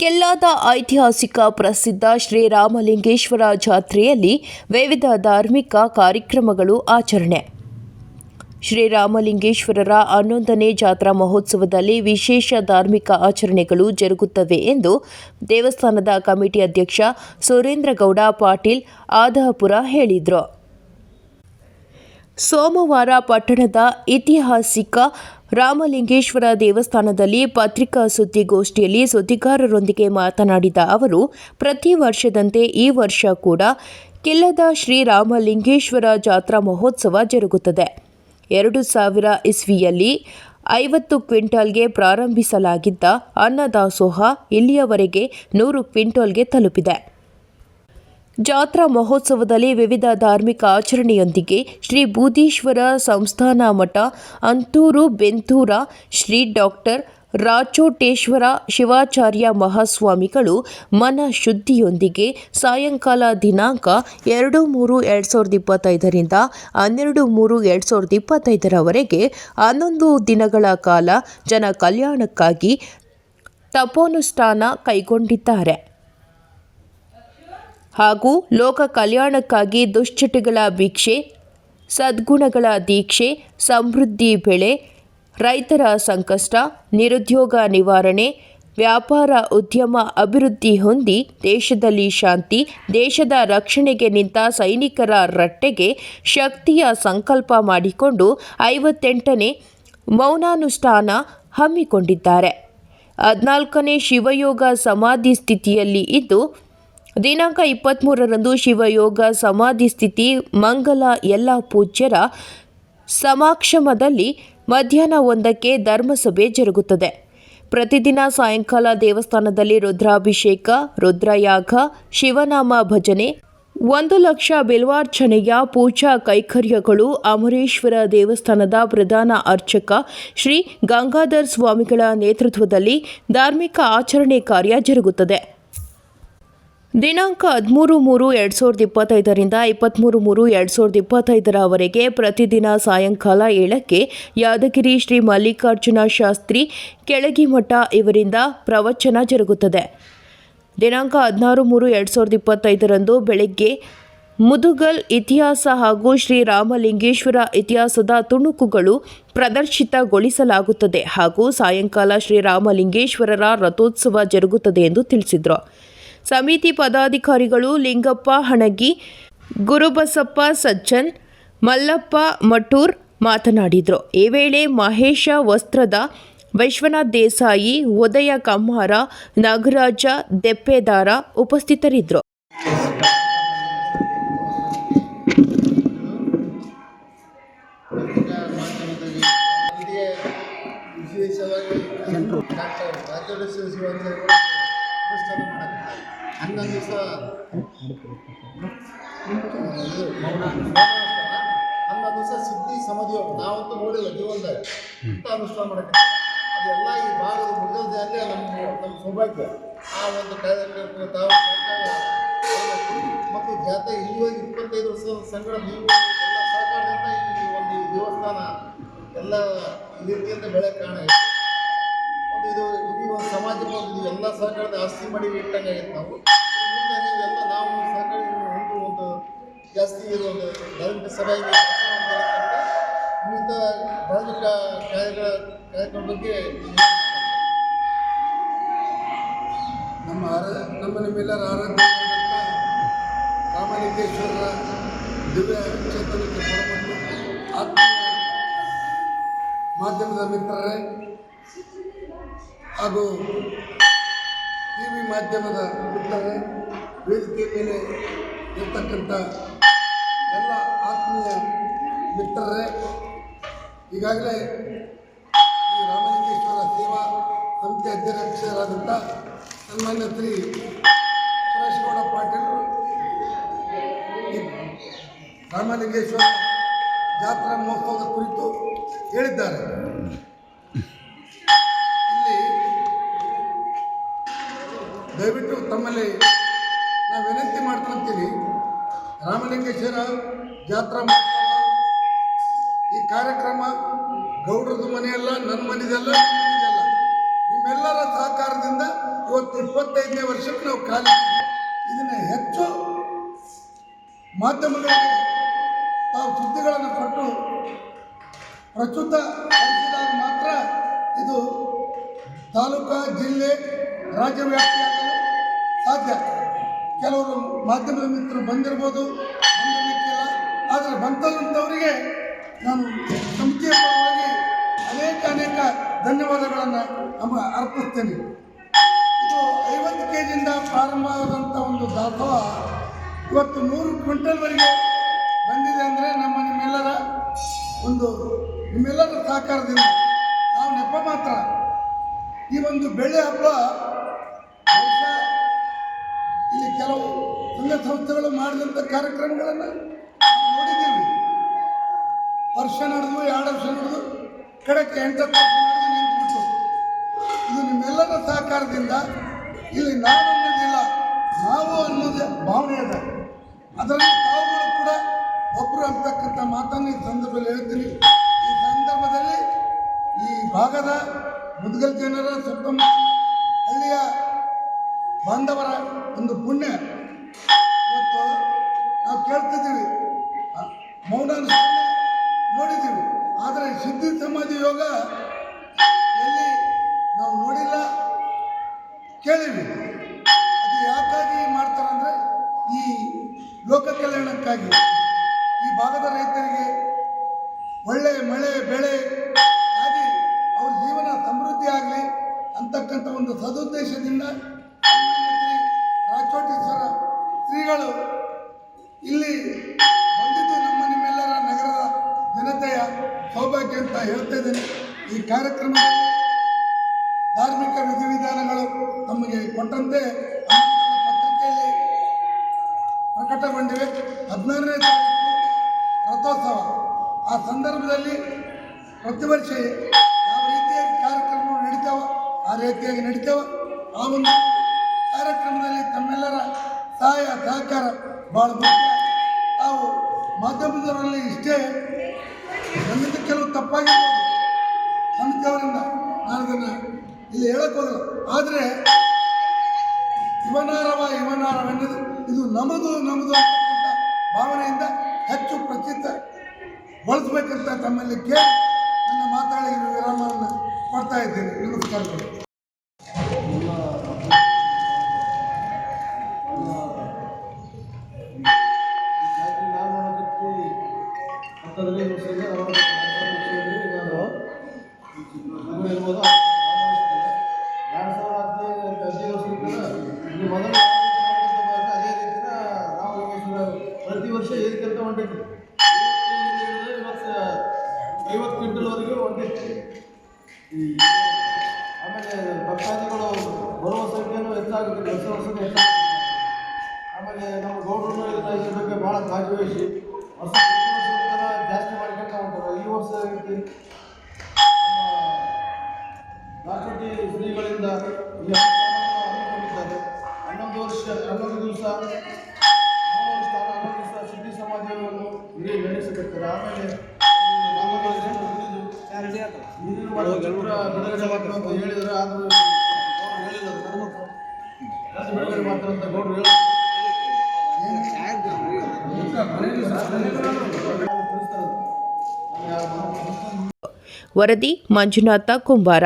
ಕೆಲ್ಲಾದ ಐತಿಹಾಸಿಕ ಪ್ರಸಿದ್ಧ ಶ್ರೀರಾಮಲಿಂಗೇಶ್ವರ ಜಾತ್ರೆಯಲ್ಲಿ ವಿವಿಧ ಧಾರ್ಮಿಕ ಕಾರ್ಯಕ್ರಮಗಳು ಆಚರಣೆ. ಶ್ರೀರಾಮಲಿಂಗೇಶ್ವರರ ಹನ್ನೊಂದನೇ ಜಾತ್ರಾ ಮಹೋತ್ಸವದಲ್ಲಿ ವಿಶೇಷ ಧಾರ್ಮಿಕ ಆಚರಣೆಗಳು ಜರುಗುತ್ತವೆ ಎಂದು ದೇವಸ್ಥಾನದ ಕಮಿಟಿ ಅಧ್ಯಕ್ಷ ಸುರೇಂದ್ರಗೌಡ ಪಾಟೀಲ್ ಆದಾಪುರ ಹೇಳಿದರು. ಸೋಮವಾರ ಪಟ್ಟಣದ ಐತಿಹಾಸಿಕ ರಾಮಲಿಂಗೇಶ್ವರ ದೇವಸ್ಥಾನದಲ್ಲಿ ಪತ್ರಿಕಾ ಸುದ್ದಿಗೋಷ್ಠಿಯಲ್ಲಿ ಸುದ್ದಿಗಾರರೊಂದಿಗೆ ಮಾತನಾಡಿದ ಅವರು, ಪ್ರತಿ ವರ್ಷದಂತೆ ಈ ವರ್ಷ ಕೂಡ ಕಿಲ್ಲದ ಶ್ರೀರಾಮಲಿಂಗೇಶ್ವರ ಜಾತ್ರಾ ಮಹೋತ್ಸವ ಜರುಗುತ್ತದೆ. ಎರಡು ಸಾವಿರ ಇಸ್ವಿಯಲ್ಲಿ ಐವತ್ತು ಕ್ವಿಂಟಾಲ್ಗೆ ಪ್ರಾರಂಭಿಸಲಾಗಿದ್ದ ಅನ್ನದಾಸೋಹ ಇಲ್ಲಿಯವರೆಗೆ ನೂರು ಕ್ವಿಂಟಾಲ್ಗೆ ತಲುಪಿದೆ. ಜಾತ್ರಾ ಮಹೋತ್ಸವದಲ್ಲಿ ವಿವಿಧ ಧಾರ್ಮಿಕ ಆಚರಣೆಯೊಂದಿಗೆ ಶ್ರೀ ಬೂದೀಶ್ವರ ಸಂಸ್ಥಾನ ಮಠ, ಅಂತೂರು, ಬೆಂತೂರ, ಶ್ರೀ ಡಾಕ್ಟರ್ ರಾಚೋಟೇಶ್ವರ ಶಿವಾಚಾರ್ಯ ಮಹಾಸ್ವಾಮಿಗಳು ಮನ ಶುದ್ಧಿಯೊಂದಿಗೆ ಸಾಯಂಕಾಲ ದಿನಾಂಕ ಎರಡು ಮೂರು ಎರಡು ಸಾವಿರದ ಇಪ್ಪತ್ತೈದರಿಂದ ಹನ್ನೆರಡು ಮೂರು ಎರಡು ಸಾವಿರದ ಇಪ್ಪತ್ತೈದರವರೆಗೆ ಹನ್ನೊಂದು ದಿನಗಳ ಕಾಲ ಜನ ಕಲ್ಯಾಣಕ್ಕಾಗಿ ತಪೋನುಷ್ಠಾನ ಕೈಗೊಂಡಿದ್ದಾರೆ. ಹಾಗೂ ಲೋಕ ಕಲ್ಯಾಣಕ್ಕಾಗಿ ದುಶ್ಚಟಗಳ ಭಿಕ್ಷೆ, ಸದ್ಗುಣಗಳ ದೀಕ್ಷೆ, ಸಮೃದ್ಧಿ ಬೆಳೆ, ರೈತರ ಸಂಕಷ್ಟ, ನಿರುದ್ಯೋಗ ನಿವಾರಣೆ, ವ್ಯಾಪಾರ ಉದ್ಯಮ ಅಭಿವೃದ್ಧಿ ಹೊಂದಿ ದೇಶದಲ್ಲಿ ಶಾಂತಿ, ದೇಶದ ರಕ್ಷಣೆಗೆ ನಿಂತ ಸೈನಿಕರ ರಟ್ಟೆಗೆ ಶಕ್ತಿಯ ಸಂಕಲ್ಪ ಮಾಡಿಕೊಂಡು ಐವತ್ತೆಂಟನೇ ಮೌನಾನುಷ್ಠಾನ ಹಮ್ಮಿಕೊಂಡಿದ್ದಾರೆ. ಹದಿನಾಲ್ಕನೇ ಶಿವಯೋಗ ಸಮಾಧಿ ಸ್ಥಿತಿಯಲ್ಲಿ ಇದ್ದು ದಿನಾಂಕ ಇಪ್ಪತ್ತ್ಮೂರರಂದು ಶಿವಯೋಗ, ಸಮಾಧಿ ಸ್ಥಿತಿ, ಮಂಗಲ, ಎಲ್ಲ ಪೂಜ್ಯರ ಸಮಾಕ್ಷಮದಲ್ಲಿ ಮಧ್ಯಾಹ್ನ ಒಂದಕ್ಕೆ ಧರ್ಮಸಭೆ ಜರುಗುತ್ತದೆ. ಪ್ರತಿದಿನ ಸಾಯಂಕಾಲ ದೇವಸ್ಥಾನದಲ್ಲಿ ರುದ್ರಾಭಿಷೇಕ, ರುದ್ರಯಾಗ, ಶಿವನಾಮ ಭಜನೆ, ಒಂದು ಲಕ್ಷ ಬಿಲ್ವಾರ್ಚನೆಯ ಪೂಜಾ ಕೈಕರ್ಯಗಳು, ಅಮರೇಶ್ವರ ದೇವಸ್ಥಾನದ ಪ್ರಧಾನ ಅರ್ಚಕ ಶ್ರೀ ಗಂಗಾಧರ್ ಸ್ವಾಮಿಗಳ ನೇತೃತ್ವದಲ್ಲಿ ಧಾರ್ಮಿಕ ಆಚರಣೆ ಕಾರ್ಯ ಜರುಗುತ್ತದೆ. ದಿನಾಂಕ ಹದಿಮೂರು ಮೂರು ಎರಡು ಸಾವಿರದ ಇಪ್ಪತ್ತೈದರಿಂದ ಇಪ್ಪತ್ತ್ಮೂರು ಮೂರು ಎರಡು ಸಾವಿರದ ಇಪ್ಪತ್ತೈದರವರೆಗೆ ಪ್ರತಿದಿನ ಸಾಯಂಕಾಲ ಏಳಕ್ಕೆ ಯಾದಗಿರಿ ಶ್ರೀ ಮಲ್ಲಿಕಾರ್ಜುನ ಶಾಸ್ತ್ರಿ ಕೆಳಗಿಮಠ ಇವರಿಂದ ಪ್ರವಚನ ಜರುಗುತ್ತದೆ. ದಿನಾಂಕ ಹದಿನಾರು ಮೂರು ಎರಡು ಸಾವಿರದ ಇಪ್ಪತ್ತೈದರಂದು ಬೆಳಗ್ಗೆ ಮುದುಗಲ್ ಇತಿಹಾಸ ಹಾಗೂ ಶ್ರೀ ರಾಮಲಿಂಗೇಶ್ವರ ಇತಿಹಾಸದ ತುಣುಕುಗಳು ಪ್ರದರ್ಶಿತಗೊಳಿಸಲಾಗುತ್ತದೆ ಹಾಗೂ ಸಾಯಂಕಾಲ ಶ್ರೀರಾಮಲಿಂಗೇಶ್ವರರ ರಥೋತ್ಸವ ಜರುಗುತ್ತದೆ ಎಂದು ತಿಳಿಸಿದರು. ಸಮಿತಿ ಪದಾಧಿಕಾರಿಗಳು ಲಿಂಗಪ್ಪ ಹಣಗಿ, ಗುರುಬಸಪ್ಪ ಸಜ್ಜನ್, ಮಲ್ಲಪ್ಪ ಮಟೂರ್ ಮಾತನಾಡಿದರು. ಈ ವೇಳೆ ಮಹೇಶ ವಸ್ತ್ರದ ವಿಶ್ವನಾಥ್ ದೇಸಾಯಿ, ಉದಯ ಕಮ್ಮಾರ ನಾಗರಾಜ ದೆಪ್ಪೆದಾರ ಉಪಸ್ಥಿತರಿದ್ದರು. ಹನ್ನೊಂದು ದಿವಸ ಹನ್ನೊಂದು ದಿವಸ ಸಿದ್ಧಿ, ಸಮಾಧಿ ನಾವಂತೂ ನೋಡಿಲ್ಲ ಜೀವನದಾಗ ಅನುಷ್ಠಾನ ಮಾಡಕ್ಕೆ ಅದೆಲ್ಲ ಈ ಭಾಗದ ಮುಗಿದ ಅಲ್ಲೇ ನಮ್ಮ ನಮ್ಮ ಸೌಭಾಗ್ಯ. ಆ ಒಂದು ಕಾರ್ಯಕ್ರಮ ತಾವು ಮತ್ತು ಜಾತ್ರೆ ಇಲ್ಲಿವರೆಗೆ ಇಪ್ಪತ್ತೈದು ವರ್ಷದ ಸಂಗಡ ನೀವು ಎಲ್ಲ ಸಹಕಾರದಿಂದ ಈ ಒಂದು ದೇವಸ್ಥಾನ ಎಲ್ಲ ರೀತಿಯಿಂದ ಬೆಳೆ ಇದೆ. ಒಂದು ಇದು ಇಡೀ ಒಂದು ಸಮಾಜಕ್ಕೆ ಎಲ್ಲ ಸಹಕಾರದ ಆಸ್ತಿ ಮಾಡಿ ಇಟ್ಟಂಗೆ ನಾವು. ಮುಂದೆ ನೀವೆಲ್ಲ ನಾವು ಸಹಕಾರ ಒಂದು ಒಂದು ಜಾಸ್ತಿ ಒಂದು ಧಾರ್ಮಿಕ ಸಭೆಗೆ ಇನ್ನಿತ ಧಾರ್ಮಿಕ ಕಾರ್ಯಗಳ ಕಾರ್ಯಕ್ರಮ ಬಗ್ಗೆ ನಮ್ಮ ಆರ ನಮ್ಮ ನಿಮ್ಮೆಲ್ಲರ ಆರಾಧ್ಯವಾದಂಥ ರಾಮಲಿಂಗೇಶ್ವರರ ದಿವ್ಯ ಚೇತನಕ್ಕೆ ಹೊರಬಂದು ಆತ್ಮೀಯ ಮಾಧ್ಯಮದ ಮಿತ್ರರೇ ಹಾಗೂ ಟಿ ವಿ ಮಾಧ್ಯಮದ ಮಿತ್ರರೇ ವೇದಿಕೆ ಮೇಲೆ ಇರ್ತಕ್ಕಂಥ ಎಲ್ಲ ಆತ್ಮೀಯ ಮಿತ್ರರೇ, ಈಗಾಗಲೇ ಈ ರಾಮಲಿಂಗೇಶ್ವರ ಸೇವಾ ಸಮಿತಿ ಅಧ್ಯಕ್ಷರಾದಂಥ ಸನ್ಮಾನ್ಯ ಶ್ರೀ ಸುರೇಶ್ಗೌಡ ಪಾಟೀಲರು ಈ ರಾಮಲಿಂಗೇಶ್ವರ ಜಾತ್ರಾ ಮಹೋತ್ಸವದ ಕುರಿತು ಹೇಳಿದ್ದಾರೆ. ರಾಮಲಿಂಗೇಶ್ವರ ಜಾತ್ರಾ ಮಹೋತ್ಸವ, ಈ ಕಾರ್ಯಕ್ರಮ ಗೌಡ್ರದ್ದು ಮನೆಯಲ್ಲ ನನ್ನ ಮನೆಯಲ್ಲ ನಿಮ್ಮೆಲ್ಲರ ಸಹಕಾರದಿಂದ ಇವತ್ತು ಇಪ್ಪತ್ತೈದನೇ ವರ್ಷಕ್ಕೆ ನಾವು ಕಾಲಿಟ್ಟಿದ್ದೀವಿ ಇದನ್ನು ಹೆಚ್ಚು ಮಾಧ್ಯಮಗಳಿಗೆ ತಾವು ಸುದ್ದಿಗಳನ್ನು ಕೊಟ್ಟು ಪ್ರಸ್ತುತ ಮಾತ್ರ ಇದು ತಾಲೂಕಾ, ಜಿಲ್ಲೆ ರಾಜ್ಯ ವ್ಯಾಪ್ತಿಯಾಗಲು ಕೆಲವರು ಮಾಧ್ಯಮದ ಮಿತ್ರರು ಬಂದಿರ್ಬೋದು, ಬಂದಿರಲಿಕ್ಕಿಲ್ಲ. ಆದರೆ ಬಂತಂಥವರಿಗೆ ನಾನು ಪರವಾಗಿ ಅನೇಕ ಅನೇಕ ಧನ್ಯವಾದಗಳನ್ನು ನಮ್ಮ ಅರ್ಪಿಸ್ತೇನೆ. ಇದು ಐವತ್ತು ಕೆ ಜಿಯಿಂದ ಪ್ರಾರಂಭವಾದಂಥ ಒಂದು ದಾಸೋಹ ಇವತ್ತು ನೂರು ಕ್ವಿಂಟಲ್ವರೆಗೆ ಬಂದಿದೆ ಅಂದರೆ ನಮ್ಮ ನಿಮ್ಮೆಲ್ಲರ ಒಂದು, ನಿಮ್ಮೆಲ್ಲರ ಸಹಕಾರದಿಂದ. ನಾವು ನೆಪ ಮಾತ್ರ. ಈ ಒಂದು ಬೆಳೆ ಹಬ್ಬ ಇಲ್ಲಿ ಕೆಲವು ಸಂಘ ಸಂಸ್ಥೆಗಳು ಮಾಡಿದಂಥ ಕಾರ್ಯಕ್ರಮಗಳನ್ನು ನೋಡಿದ್ದೀವಿ. ವರ್ಷ ನಡೆದು, ಎರಡು ವರ್ಷ ನಡೆದು, ಕಡೆಗೆ ನಡೆದು ನಿಂತುಬಿಟ್ಟು ಇದು ನಿಮ್ಮೆಲ್ಲರ ಸಹಕಾರದಿಂದ ಇಲ್ಲಿ ನಾನು ಅನ್ನೋದಿಲ್ಲ, ನಾವು ಅನ್ನೋದೇ ಭಾವನೆ ಇದೆ. ಅದರಲ್ಲಿ ತಾವುಗಳು ಕೂಡ ಒಬ್ಬರು ಅಂತಕ್ಕಂಥ ಮಾತನ್ನು ಈ ಸಂದರ್ಭದಲ್ಲಿ ಹೇಳ್ತೀನಿ. ಈ ಸಂದರ್ಭದಲ್ಲಿ ಈ ಭಾಗದ ಮುದ್ಗಲ್ ಜನರ ಸುತ್ತಮುತ್ತ ಬಾಂಧವರ ಒಂದು ಪುಣ್ಯ. ಇವತ್ತು ನಾವು ಕೇಳ್ತಿದ್ದೀವಿ. ಮೌನ ನೋಡಿದ್ದೀವಿ. ಆದರೆ ಸಿದ್ಧಿ ಸಮಾಧಿ ಯೋಗ ಎಲ್ಲಿ ನಾವು ನೋಡಿಲ್ಲ. ಕೇಳಿವಿ. ಅದು ಯಾಕಾಗಿ ಮಾಡ್ತಾರಂದ್ರೆ ಈ ಲೋಕ ಕಲ್ಯಾಣಕ್ಕಾಗಿ. ಈ ಭಾಗದ ರೈತರಿಗೆ ಒಳ್ಳೆ ಮಳೆ, ಬೆಳೆ ಶ್ರೀಗಳು ಇಲ್ಲಿ ಬಂದಿದ್ದು ನಮ್ಮ ನಿಮ್ಮೆಲ್ಲರ ನಗರದ ಜನತೆಯ ಸೌಭಾಗ್ಯ ಅಂತ ಹೇಳ್ತಾ ಇದ್ದೀನಿ. ಈ ಕಾರ್ಯಕ್ರಮದಲ್ಲಿ ಧಾರ್ಮಿಕ ವಿಧಿವಿಧಾನಗಳು ನಮಗೆ ಕೊಟ್ಟಂತೆ ಪತ್ರಿಕೆಯಲ್ಲಿ ಪ್ರಕಟಗೊಂಡಿವೆ. ಹದಿನಾರನೇ ತಾರೀಕು ರಥೋತ್ಸವ. ಆ ಸಂದರ್ಭದಲ್ಲಿ ಪ್ರತಿ ವರ್ಷ ಯಾವ ರೀತಿಯಾಗಿ ಕಾರ್ಯಕ್ರಮಗಳು ನಡೀತಾವ ಆ ರೀತಿಯಾಗಿ ನಡೀತಾವ. ಆ ಒಂದು ಕೆಲವು ತಪ್ಪಾಗಿರ್ಬೋದು. ನಾನು ಅದನ್ನು ಇಲ್ಲಿ ಹೇಳಕ್ ಹೋಗಲ್ಲ. ಆದರೆ ಇವನಾರವ ಇವನಾರವೆನ್ನದು ಇದು ನಮ್ಮದು ನಮ್ಮದು ಅಂತಕ್ಕಂಥ ಭಾವನೆಯಿಂದ ಹೆಚ್ಚು ಪ್ರಚಿತ ಬಳಸ್ಬೇಕಂತ ತಮ್ಮಲ್ಲಿ ಕೇಳಿ ನನ್ನ ಮಾತಾಡಿ ವಿರಾಮವನ್ನು ಕೊಡ್ತಾ ಇದ್ದೇನೆ. ನಮಸ್ಕಾರಗಳು ಮಗಳು ಇರ್ಬೋದು ಎರಡು ವರ್ಷದಿಂದ ಇಲ್ಲಿ ಮೊದಲು ಅದೇ ರೀತಿನ ರಾಮಲಿಂಗೇಶ್ವರ ಪ್ರತಿ ವರ್ಷ ಏರಿಕೆಂತ ಹೊಂಟೈತಿ ಇವತ್ತು ಐವತ್ತು ಕ್ವಿಂಟಲ್ವರೆಗೆ ಹೊಂಟೈತಿ ಈ ಆಮೇಲೆ ಭಕ್ತಾದಿಗಳು ಬರುವ ಸಂಖ್ಯೆಯೂ ಹೆಚ್ಚಾಗುತ್ತೆ ವರ್ಷ ವರ್ಷದ ಹೆಚ್ಚಾಗುತ್ತೆ ಆಮೇಲೆ ನಮ್ಮ ಗೌಡರು ಇದನ್ನ ಇದ್ರ ಬಗ್ಗೆ ಭಾಳ ವರ್ಷ ಪ್ರತಿ ವರ್ಷಕ್ಕಿಂತ ಜಾಸ್ತಿ ಮಾಡ್ಕೊಂತ ಹೊಂಟಾರೆ ಈ ವರ್ಷ ರೀತಿ ನಮ್ಮ ಹಮ್ಮಿಕೊಂಡಿದ್ದಾರೆ ಹನ್ನೊಂದು ವರ್ಷ ಹನ್ನೊಂದು ದಿವಸ ಹನ್ನೊಂದು ದಿವಸ ಸಿದ್ಧಿ ಸಮಾಜವನ್ನು ಇಡೀ ಆಮೇಲೆ ನೀರಿನ ಬಿಡುಗಡೆ ಅಂತ ಹೇಳಿದರೆ ಆದರೂ ಹೇಳಿಲ್ಲ ಬಿಡುಗಡೆ ಮಾಡ್ತಾರೆ ಅಂತ ಗೌಡ್ರು ವರದಿ ಮಂಜುನಾಥ ಕುಂಬಾರ.